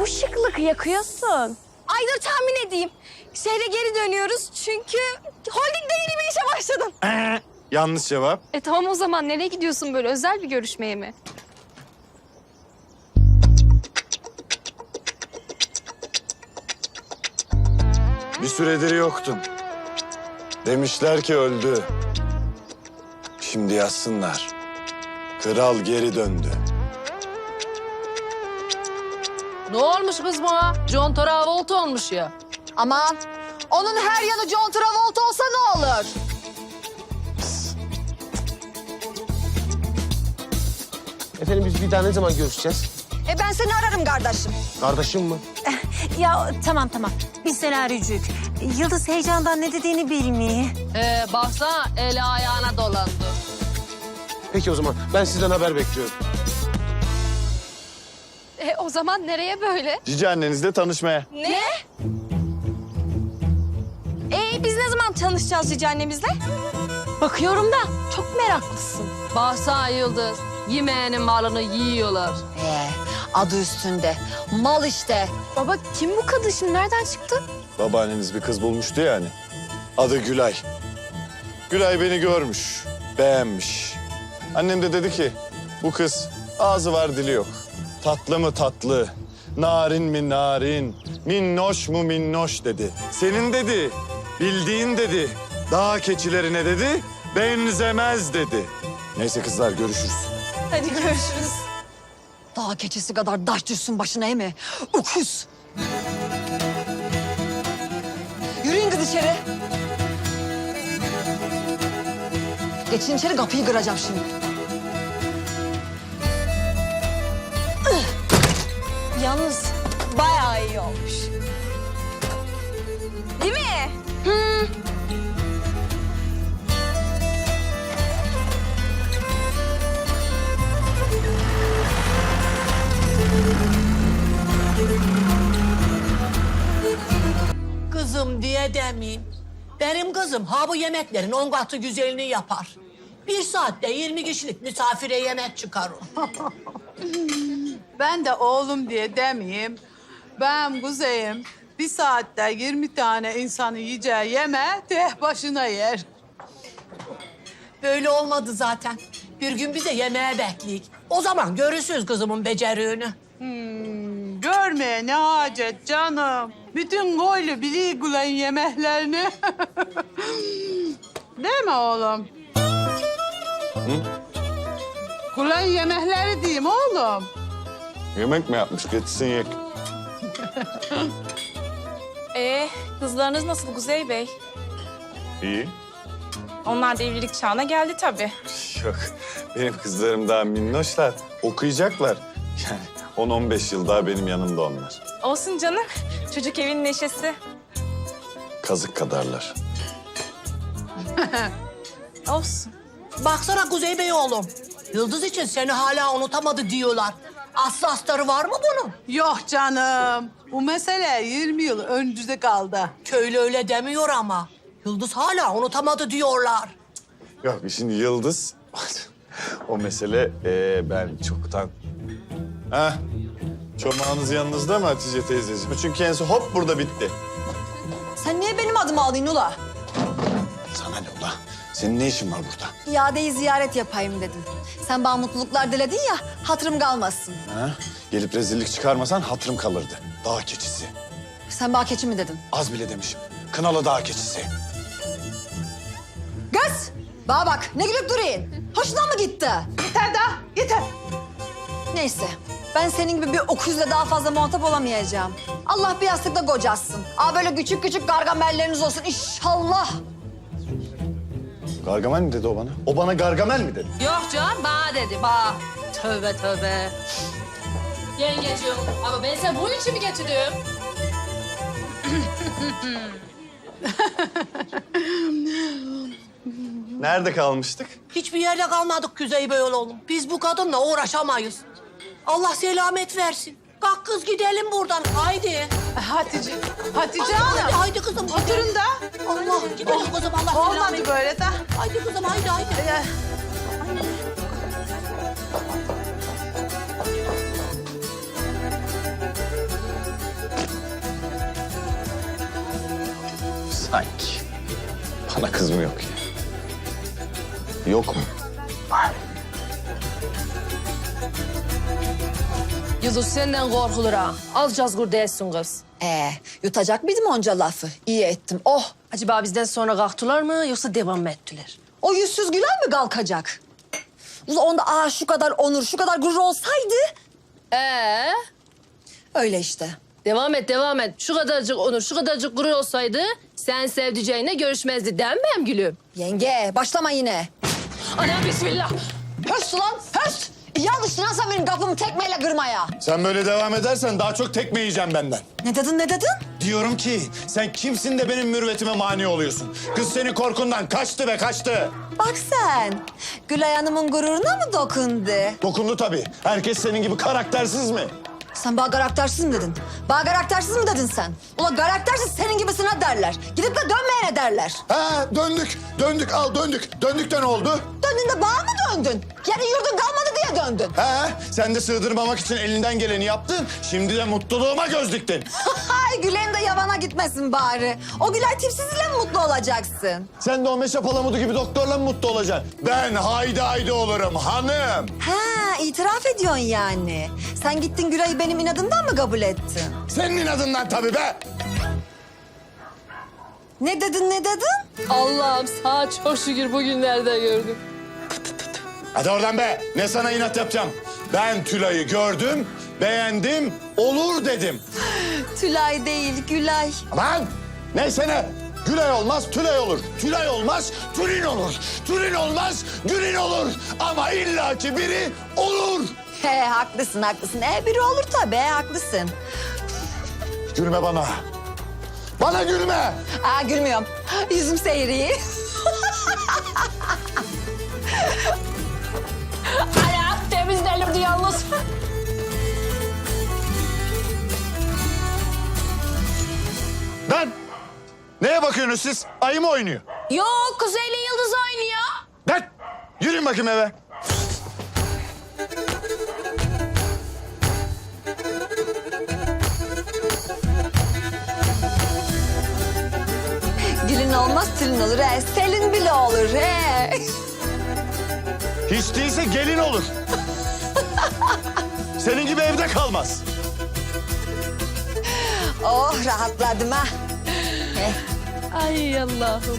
bu şıklık yakıyorsun? Ay dur tahmin edeyim. Şehre geri dönüyoruz çünkü holdingde yeni bir işe başladım. Yanlış cevap. E tamam o zaman nereye gidiyorsun böyle özel bir görüşmeye mi? Bir süredir yoktun. Demişler ki öldü. Şimdi yazsınlar. Kral geri döndü. Ne olmuş kız buna? John Travolta olmuş ya. Aman onun her yanı John Travolta olsa ne olur? Efendim biz bir daha ne zaman görüşeceğiz? E ben seni ararım kardeşim. Kardeşim mi? Ya tamam tamam. Biz seni arayacak. Yıldız heyecandan ne dediğini bilmiyor. Ee, baksana eli ayağına dolandı. Peki o zaman ben sizden haber bekliyorum. O zaman nereye böyle? Cici annenizle tanışmaya. Ne? Ee biz ne zaman tanışacağız Cici annemizle? Bakıyorum da çok meraklısın. Baksana Yıldız. Yemeğinin malını yiyorlar. Ee, adı üstünde. Mal işte. Baba kim bu kadın şimdi nereden çıktı? Babaanneniz bir kız bulmuştu yani. Adı Gülay. Gülay beni görmüş, beğenmiş. Annem de dedi ki bu kız ağzı var dili yok. Tatlı mı tatlı, narin mi narin, minnoş mu minnoş dedi. Senin dedi, bildiğin dedi, dağ keçilerine dedi, benzemez dedi. Neyse kızlar görüşürüz. Hadi görüşürüz. Dağ keçisi kadar taş düşsün başına mi? Ukuz. Yürüyün kız içeri. Geçin içeri kapıyı kıracağım şimdi. Yalnız bayağı iyi olmuş. Değil mi? Kızım diye demeyeyim. Benim kızım ha bu yemeklerin on katı güzelini yapar. Bir saatte 20 kişilik misafire yemek çıkar o. Ben de oğlum diye demeyeyim. Ben kuzeyim. Bir saatte 20 tane insanı yiyeceği yeme tek başına yer. Böyle olmadı zaten. Bir gün bize yemeğe bekleyik. O zaman görürsünüz kızımın beceriğini. Görmeye ne hacet canım. Bütün koylu biliyor Gülay'ın yemeklerini. Değil mi oğlum? Gülay'ın yemekleri diyeyim oğlum. Yemek mi yapmış? Getirsin yek. Ee, kızlarınız nasıl Kuzey Bey? İyi. Onlar da evlilik çağına geldi tabii. Yok. Benim kızlarım daha minnoşlar. Okuyacaklar. Yani 10-15 yıl daha benim yanımda onlar. Olsun canım. Çocuk evin neşesi. Kazık kadarlar. Olsun. Baksana Kuzey Bey oğlum. Yıldız için seni hala unutamadı diyorlar. Aslı astarı var mı bunun? Yok canım. Bu mesele 20 yıl öncüde kaldı. Köylü öyle demiyor ama. Yıldız hala unutamadı diyorlar. Yok şimdi Yıldız... o mesele ee, ben çoktan... Heh. Çomağınız yanınızda mı Hatice teyzeciğim? Çünkü kendisi hop burada bitti. Sen niye benim adımı aldın ula? Sana ne ula? Senin ne işin var burada? İadeyi ziyaret yapayım dedim. Sen bana mutluluklar diledin ya, hatırım kalmasın. Ha? Gelip rezillik çıkarmasan hatırım kalırdı. Dağ keçisi. Sen bana keçi mi dedin? Az bile demişim. Kınalı dağ keçisi. Kız! Bana bak, ne gülüp durayım? Hoşuna mı gitti? Yeter daha, yeter. Neyse, ben senin gibi bir okuzla daha fazla muhatap olamayacağım. Allah bir yastıkta kocasın. Aa böyle küçük küçük gargamelleriniz olsun inşallah. Gargamel mi dedi o bana? O bana Gargamel mi dedi? Yok canım bana dedi bana. Tövbe tövbe. Yengeciğim ama ben sen bunun için mi getirdim? Nerede kalmıştık? Hiçbir yerde kalmadık Kuzey Bey oğlum. Biz bu kadınla uğraşamayız. Allah selamet versin. Kalk kız gidelim buradan haydi. E, Hatice, Hatice Hanım. Haydi, haydi kızım. Gidelim. Oturun da. Allah gidelim oh, kızım Allah Olmadı böyle de. Haydi kızım haydi haydi. Ee, Sanki. Bana kız mı yok ya? Yok mu? Yıldız senden korkulur ha. Az cazgur değilsin kız. Ee, yutacak mıydım onca lafı? İyi ettim. Oh, Acaba bizden sonra kalktılar mı yoksa devam mı ettiler? o yüzsüz gülen mi kalkacak? Ula onda aa şu kadar onur, şu kadar gurur olsaydı... Ee, Öyle işte. devam et devam et. Şu kadarcık onur, şu kadarcık gurur olsaydı sen sevdiceğine görüşmezdi benim gülüm? Yenge, başlama yine. Ana bismillah. Höst ulan, höst! Yanlış lan sen benim kapımı tekmeyle kırmaya. Sen böyle devam edersen daha çok tekme yiyeceğim benden. Ne dedin, ne dedin? Diyorum ki sen kimsin de benim mürüvvetime mani oluyorsun? Kız seni korkundan kaçtı be kaçtı. Bak sen, Gülay Hanım'ın gururuna mı dokundu? Dokundu tabii. Herkes senin gibi karaktersiz mi? Sen bana karaktersiz mi dedin? Bana karaktersiz mi dedin sen? Ulan karaktersiz senin gibisine derler. Gidip de dönmeyene derler. Ha döndük. Döndük al döndük. Döndük de ne oldu? Döndün de bana mı döndün? Yani yurdun kalmadı diye döndün. Ha sen de sığdırmamak için elinden geleni yaptın. Şimdi de mutluluğuma göz diktin. Ay Gülay'ım da yabana gitmesin bari. O Gülay tipsiziyle mi mutlu olacaksın? Sen de o meşe palamudu gibi doktorla mı mutlu olacaksın? Ben haydi haydi olurum hanım. Ha itiraf ediyorsun yani. Sen gittin Gülay'ı benim inadımdan mı kabul ettin? Senin inadından tabii be. Ne dedin ne dedin? Allah'ım sağ çok şükür bugünlerde gördüm. Hadi oradan be. Ne sana inat yapacağım. Ben Tülay'ı gördüm, beğendim, olur dedim. Tülay değil Gülay. Aman neyse ne. Gülay olmaz, Tülay olur. Tülay olmaz, Tülin olur. Tülin olmaz, Gülin olur. Ama illaki biri olur. He haklısın haklısın. E biri olur tabii haklısın. Gülme bana. Bana gülme. Aa gülmüyorum. Yüzüm seyri. Hayat temizlenirdi yalnız. Lan neye bakıyorsunuz siz? Ayı mı oynuyor? Yok Kuzey'le Yıldız oynuyor. Lan yürüyün bakayım eve. Gülün olmaz tülün olur he. Selin bile olur he. Hiç değilse gelin olur. Senin gibi evde kalmaz. Oh rahatladım ha. Ay Allah'ım.